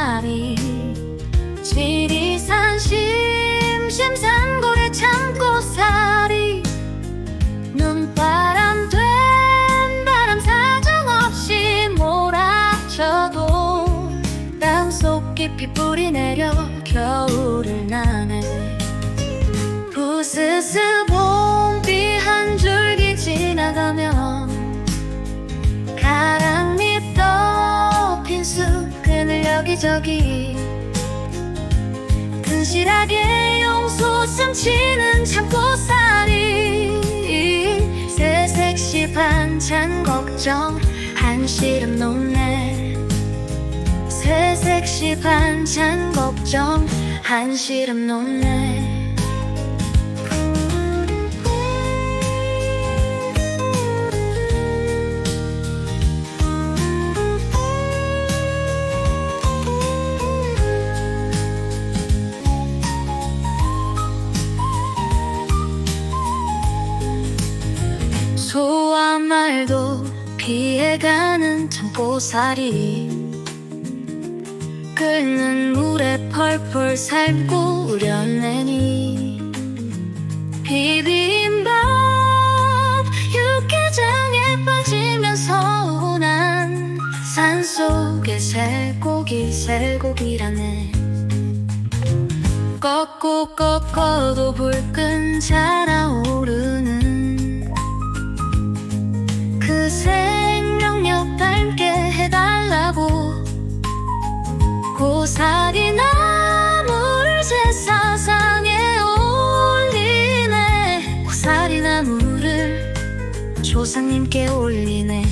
고사리 지리산 심심산골의 참고사리 눈바람 된 바람 사정없이 몰아쳐도 땅속 깊이 뿌리 내려 겨울을 나네. 부스스 여기저기 근실하게 용솟음 치는 참고사리 새색시 반찬 걱정 한시름 놓네. 새색시 반찬 걱정 한시름 놓네 소와 말도 피해가는 참고사리 끓는 물에 펄펄 삶고 우려내니 비빔밥 육개장에 빠지면서 난 산속의 살고기 살고기라네. 꺾고 꺾어도 불끈 자라오르는 생명력 닮게 해달라고. 고사리 나무를 제 사상에 올리네. 고사리 나무를 조상님께 올리네